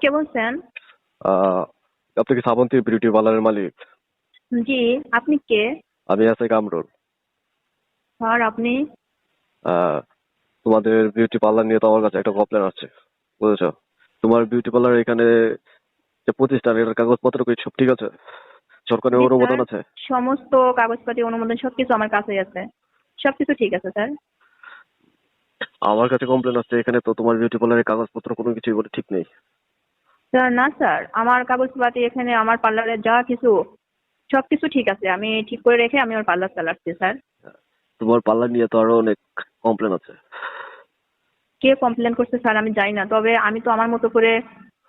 কে বলছেন? আপনি কি শ্রাবন্তী বিউটি পার্লারের মালিক? জি আপনি কে? আমি আছি কামরুল আর আপনি? তোমাদের বিউটি পার্লার নিয়ে তো আমার কাছে একটা কমপ্লেন আছে বুঝেছ? তোমার বিউটি পার্লার এখানে যে প্রতিষ্ঠান এটার কাগজপত্র কি সব ঠিক আছে? সরকারি জি, অনুমোদন আছে? সমস্ত কাগজপাতি অনুমোদন সবকিছু আমার কাছেই আছে। সবকিছু ঠিক আছে স্যার? আমার কাছে কমপ্লেন আছে এখানে তো তোমার বিউটি পার্লারের কাগজপত্র কোনো কিছুই বলে ঠিক নেই। স্যার না স্যার। আমার কাগজপাতি এখানে আমার পার্লারে যা কিছু সবকিছু ঠিক আছে। আমি ঠিক করে রেখে আমি আমার পার্লার চালাচ্ছি স্যার। তোমার পার্লার নিয়ে তো আরও অনেক কমপ্লেন আছে। কে কমপ্লেন করছে স্যার আমি জানি না। তবে আমি তো আমার মতো করে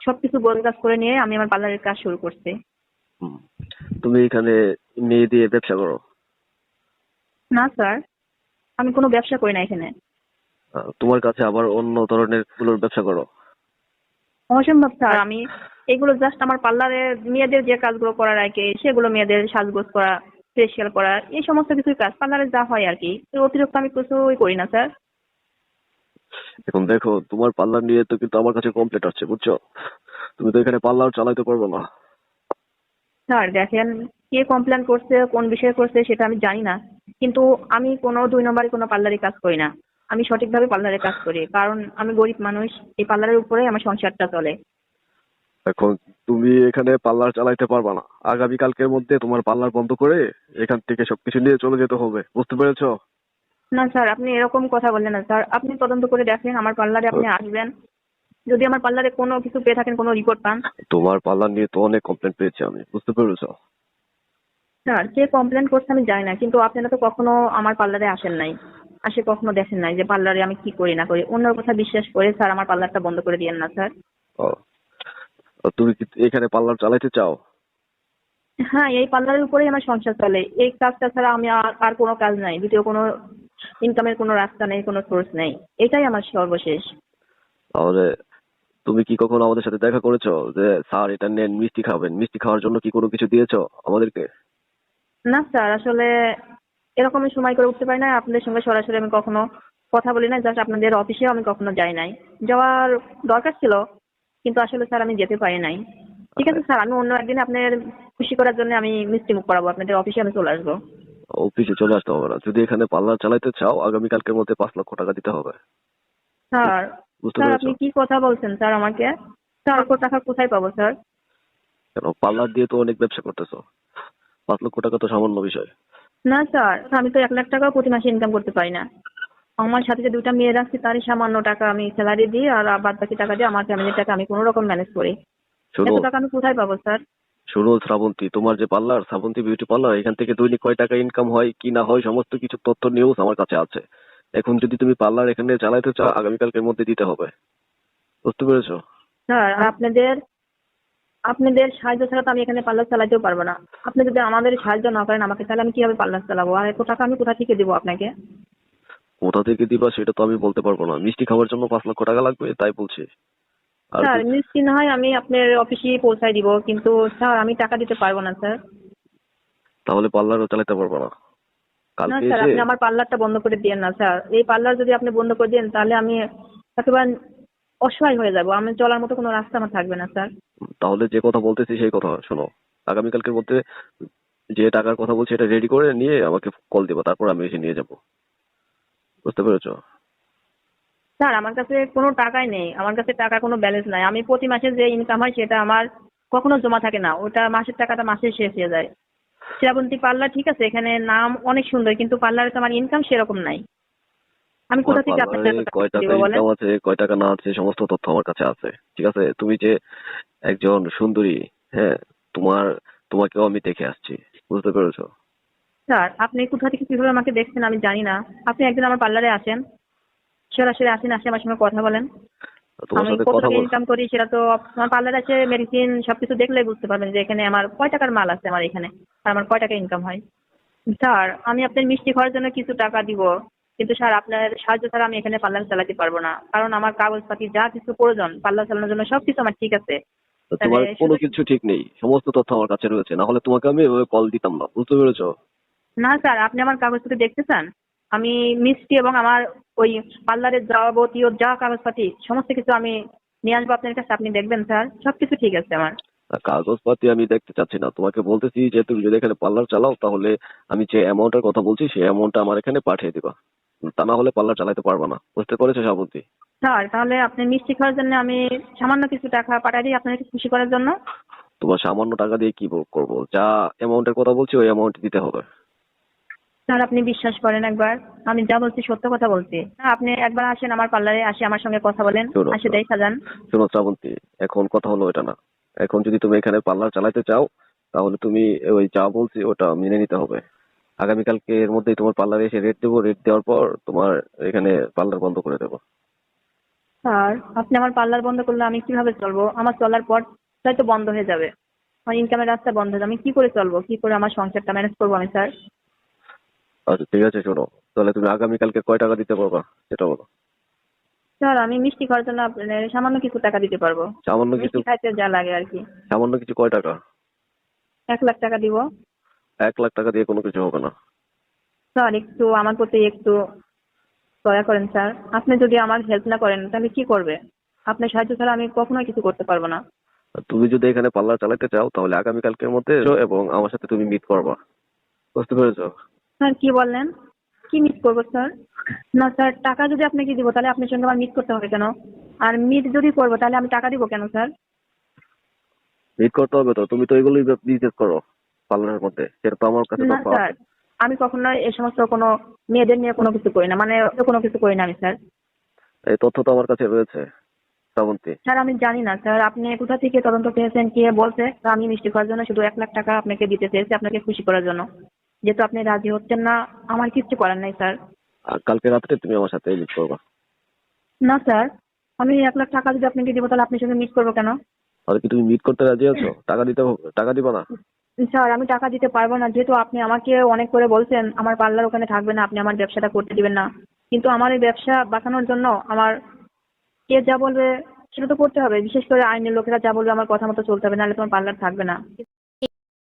সবকিছু কাজ করে নিয়ে আমি আমার পার্লারের কাজ শুরু করছি। তুমি এখানে মেয়ে দিয়ে ব্যবসা করো? না স্যার আমি কোনো ব্যবসা করি না এখানে। তোমার কাছে আবার অন্য ধরনেরগুলোর ব্যবসা করো? অসম্ভব স্যার। আমি এগুলো জাস্ট আমার পার্লারে মেয়েদের যে কাজগুলো করার আর কি সেগুলো মেয়েদের সাজগোজ করা ফেসিয়াল করা এই সমস্ত কিছু কাজ। পার্লারে যা হয় আর কি। অতিরিক্ত আমি কিছুই করি না স্যার। এখন দেখো তোমার পার্লার নিয়ে তো কিন্তু আমার কাছে কমপ্লেট আছে বুঝছ? তুমি তো এখানে পার্লার চালাইতে পারবে না। স্যার দেখেন কে কমপ্লেন করছে কোন বিষয়ে করছে সেটা আমি জানি না। কিন্তু আমি কোনো দুই নম্বরে কোনো পার্লারে কাজ করি না। আমি সঠিকভাবে পার্লারে কাজ করি। কারণ আমি গরিব মানুষ এই পার্লারের উপরে আমার সংসারটা চলে। এখন তুমি এখানে পার্লার চালাইতে পারবে না। আগামী কালকের মধ্যে তোমার পার্লার বন্ধ করে এখান থেকে সবকিছু নিয়ে চলে যেতে হবে। বুঝতে পেরেছ? না স্যার আপনি এরকম কথা বললেন না স্যার। আপনি তদন্ত করে দেখেন আমার পার্লারে আপনি আসবেন। যদি আমার পার্লারে কোনো কিছু পেয়ে থাকেন কোনো রিপোর্ট পান। তোমার পার্লার নিয়ে তো অনেক কমপ্লেন পেয়েছি আমি। বুঝতে পেরেছ? স্যার কে কমপ্লেন করছে আমি জানি না কিন্তু আপনারা তো কখনো আমার পার্লারে আসেন নাই। আসে কখনো দেখেন নাই যে পার্লারে আমি কি করি না করি। অন্যের কথা বিশ্বাস করে স্যার আমার পার্লারটা বন্ধ করে দিয়েন না স্যার। তুমি কি এখানে পার্লার চালাইতে চাও? হ্যাঁ এই পার্লারের উপরেই আমার সংসার চলে। এই কাজটা ছাড়া আমি আর আর কোনো কাজ নাই। দ্বিতীয় কোনো ইনকামের কোনো রাস্তা নেই কোনো সোর্স নেই। এটাই আমার সর্বশেষ। তাহলে তুমি কি কখনো আমাদের সাথে দেখা করেছ যে স্যার এটা নেন মিষ্টি খাবেন। মিষ্টি খাওয়ার জন্য কি কোনো কিছু দিয়েছ আমাদেরকে? না স্যার আসলে এরকম সময় করে উঠতে পারি না। আপনাদের সঙ্গে সরাসরি আমি কখনো কথা বলি না জাস্ট আপনাদের অফিসে আমি কখনো যাই নাই। যাওয়ার দরকার ছিল কিন্তু আসলে স্যার আমি যেতে পারি নাই। ঠিক আছে স্যার আমি অন্য একদিন আপনার খুশি করার জন্য আমি মিষ্টি মুখ করাবো আপনাদের অফিসে আমি চলে আসব। অফিসে চলে আসতে হবে না। যদি এখানে পার্লার চালাইতে চাও আগামী কালকের মধ্যে পাঁচ লক্ষ টাকা দিতে হবে। স্যার স্যার আপনি কি কথা বলছেন স্যার আমাকে? স্যার অত টাকা কোথায় পাবো স্যার? কেন পার্লার দিয়ে তো অনেক ব্যবসা করতেছো। পাঁচ লক্ষ টাকা তো সামান্য বিষয়। না স্যার আমি তো এক লাখ টাকাও প্রতি মাসে ইনকাম করতে পারি না। আমার সাথে যে দুইটা মেয়ে রাখছি তারই সামান্য টাকা আমি স্যালারি দিই আর বাদ বাকি টাকা দিয়ে আমার ফ্যামিলির টাকা আমি কোনো রকম ম্যানেজ করি। এত টাকা আমি কোথায় পাবো স্যার? শোনো শ্রাবন্তী তোমার যে পার্লার শ্রাবন্তী বিউটি পার্লার এখান থেকে দৈনিক কয় টাকা ইনকাম হয় কি না হয় সমস্ত কিছু তথ্য নিউজ আমার কাছে আছে। এখন যদি তুমি পার্লার এখানে চালাইতে চাও আগামীকালকের মধ্যে দিতে হবে। বুঝতে পেরেছ? স্যার আপনাদের আপনাদের সাহায্য ছাড়া তো আমি এখানে পার্লার চালাতেও পারব না। আপনি যদি আমাদের সাহায্য না করেন আমাকে তাহলে আমি কীভাবে পার্লার চালাবো? আর এত টাকা আমি কোথা থেকে দেবো আপনাকে? কোথা থেকে দিবা সেটা তো আমি বলতে পারব না। মিষ্টি খাওয়ার জন্য পাঁচ লক্ষ টাকা লাগবে তাই বলছি। স্যার মিষ্টি না হয় আমি আপনার অফিসে পৌঁছায় দিব কিন্তু স্যার আমি টাকা দিতে পারব না স্যার। তাহলে পার্লারও চালাতে পারব না। না স্যার আপনি আমার পার্লারটা বন্ধ করে দিয়েন না স্যার। এই পার্লার যদি আপনি বন্ধ করে দেন তাহলে আমি একেবারে অসহায় হয়ে যাব। আমি চলার মতো কোনো রাস্তা আমার থাকবে না স্যার। তাহলে যে কথা বলতেছি সেই কথা শোনো। আগামীকালকের মধ্যে যে টাকার কথা বলছি এটা রেডি করে নিয়ে আমাকে কল দিবা তারপর আমি এসে নিয়ে যাব। বুঝতে পেরেছ? স্যার আমার কাছে কোনো টাকাই নেই। আমার কাছে টাকা কোনো ব্যালেন্স নাই। আমি প্রতি মাসে যে ইনকাম হয় সেটা আমার কখনো জমা থাকে না। ওটা মাসের টাকাটা মাসে শেষ হয়ে যায়। শ্রাবন্তী পার্লার ঠিক আছে এখানে নাম অনেক সুন্দর কিন্তু পার্লারে তো আমার ইনকাম সেরকম নাই। আমি কোথা থেকে আপনাকে কয় টাকা ইনকাম আছে কয় টাকা না আছে সমস্ত তথ্য আমার কাছে আছে ঠিক আছে? তুমি যে একজন সুন্দরী হ্যাঁ তোমার তোমাকেও আমি দেখে আসছি বুঝতে পেরেছ? স্যার আপনি কোথা থেকে কীভাবে আমাকে দেখছেন আমি জানি না। আপনি একদিন আমার পার্লারে আসেন সরাসরি আসেন আসে আমার সঙ্গে কথা বলেন। আমি সাথে কত ইনকাম করি সেটা তো আমার পার্লারে আছে মেডিসিন সবকিছু দেখলে বুঝতে পারবেন যে এখানে আমার কয় টাকার মাল আছে আমার এখানে আর আমার কয় টাকা ইনকাম হয়। স্যার আমি আপনার মিষ্টি খাওয়ার জন্য কিছু টাকা দিব। কিন্তু স্যার আপনার সাহায্য ছাড়া আমি এখানে পার্লার চালাতে পারব না। কারণ আমার কাগজপাতি যা কিছু প্রয়োজন পার্লার চালানোর জন্য সবকিছু আমার ঠিক আছে। তোমার কোনো কিছু ঠিক নেই? সমস্ত তথ্য আমার কাছে রয়েছে। না হলে তোমাকে আমি এভাবে কল দিতাম না। বুঝতে পেরেছ? না স্যার আপনি আমার কাগজপাতি দেখতে চান? আমি মিষ্টি এবং আমার ওই পার্লারের যাবতীয় যা কাগজপাতি সমস্ত কিছু আমি নিয়ে আসব আপনার কাছে। আপনি দেখবেন স্যার সবকিছু ঠিক আছে আমার। কাগজপাতি আমি দেখতে চাচ্ছি না। তোমাকে বলতেছি যে তুমি যদি এখানে পার্লার চালাও তাহলে আমি যে অ্যামাউন্টের কথা বলছি সেই অ্যামাউন্টটা আমার এখানে পাঠিয়ে দিবা। তা না হলে পার্লার চালাতে পারবা না। বুঝতে পেরেছ শ্রাবন্তী স্যার তাহলে আপনি মিষ্টি খাওয়ার জন্য আমি সামান্য কিছু টাকা পাঠিয়ে দিই আপনাকে খুশি করার জন্য। তোমার সামান্য টাকা দিয়ে কি করব? যা অ্যামাউন্টের কথা বলছি ওই অ্যামাউন্ট দিতে হবে। স্যার আপনি বিশ্বাস করেন একবার আমি যা বলছি সত্য কথা বলছি। আপনি একবার আসেন আমার পার্লারে আসে আমার সঙ্গে কথা বলেন আসে. দেখা যান। শোনো শ্রাবন্তী এখন কথা হলো এটা না। এখন যদি তুমি এখানে পার্লার চালাতে চাও তাহলে তুমি ওই যা বলছি ওটা মেনে নিতে হবে। আগামীকালকে এর মধ্যেই তোমার পার্লারে এসে রেট দেবো। রেট দেওয়ার পর তোমার এখানে পার্লার বন্ধ করে দেবো। স্যার আপনি আমার পার্লার বন্ধ করলে আমি কীভাবে চলবো? আমার চলার পর তো বন্ধ হয়ে যাবে। আমার ইনকামের রাস্তা বন্ধ হয়ে যাবে। আমি কি করে চলবো? কি করে আমার সংসারটা ম্যানেজ করব আমি স্যার? আচ্ছা ঠিক আছে শোনো। তাহলে তুমি আগামীকালকে কয় টাকা দিতে পারবা? সেটা বলো। স্যার আমি মিষ্টি খাওয়ার জন্য আপনার সামান্য কিছু টাকা দিতে পারব। সামান্য কিছু খাইতে যা লাগে আর কি। সামান্য কিছু কয় টাকা? এক লাখ টাকা দিব। এক লাখ টাকা দিয়ে কোনো কিছু হবে না। স্যার একটু আমার প্রতি একটু দয়া করেন স্যার। আপনি যদি আমার হেল্প না করেন তাহলে কি করবে? আপনার সাহায্য ছাড়া আমি কখনোই কিছু করতে পারব না। তুমি যদি এখানে পার্লার চালাতে চাও তাহলে আগামীকালকের মধ্যে এসো এবং আমার সাথে তুমি মিট করবা। বুঝতে পেরেছ? স্যার কি বললেন? কি মিট করব স্যার? না স্যার টাকা যদি আপনাকে দিব তাহলে আপনার সঙ্গে আমার মিট করতে হবে কেন? আর মিট যদি করব তাহলে আমি টাকা দিব কেন স্যার? মিট করতে হবে তো তুমি তো এগুলোই বিজনেস করো। পার্লারের মধ্যে সেটা তো আমার কাছে তো না স্যার আমি কখনো এই সমস্ত কোনো মেয়েদের নিয়ে কোনো কিছু করি না মানে কোনো কিছু করি না আমি স্যার। এই তথ্য তো আমার কাছে রয়েছে শ্রাবন্তী স্যার আমি জানি না স্যার। আপনি কোথা থেকে তদন্ত পেয়েছেন কে বলছে? আমি মিষ্টি খাওয়ার জন্য শুধু এক লাখ টাকা আপনাকে দিতে চেয়েছি আপনাকে খুশি করার জন্য। যেহেতু আপনি রাজি হচ্ছেন না আমার কিচ্ছু করার নাই স্যার। কালকে রাত্রে তুমি আমার সাথে মিট করবা। না স্যার। আমি এক লাখ টাকা যদি আপনাকে দিব তাহলে আপনার সঙ্গে মিট করব কেন? তাহলে কি তুমি মিট করতে রাজি আছো? টাকা দিতে টাকা দিবা না? স্যার, আমি টাকা দিতে পারব না। যেহেতু আপনি আমাকে অনেক করে বলছেন, আমার পার্লার ওখানে থাকবে না, আপনি আমার ব্যবসাটা করতে দিবেন না। কিন্তু আমার এই ব্যবসা বাঁচানোর জন্য আমার কে যা বলবে, সেটা তো করতে হবে। বিশেষ করে আইনের লোকেরা যা বলবে, আমার কথা মতো চলতে হবে, নাহলে তোমার পার্লার থাকবে না।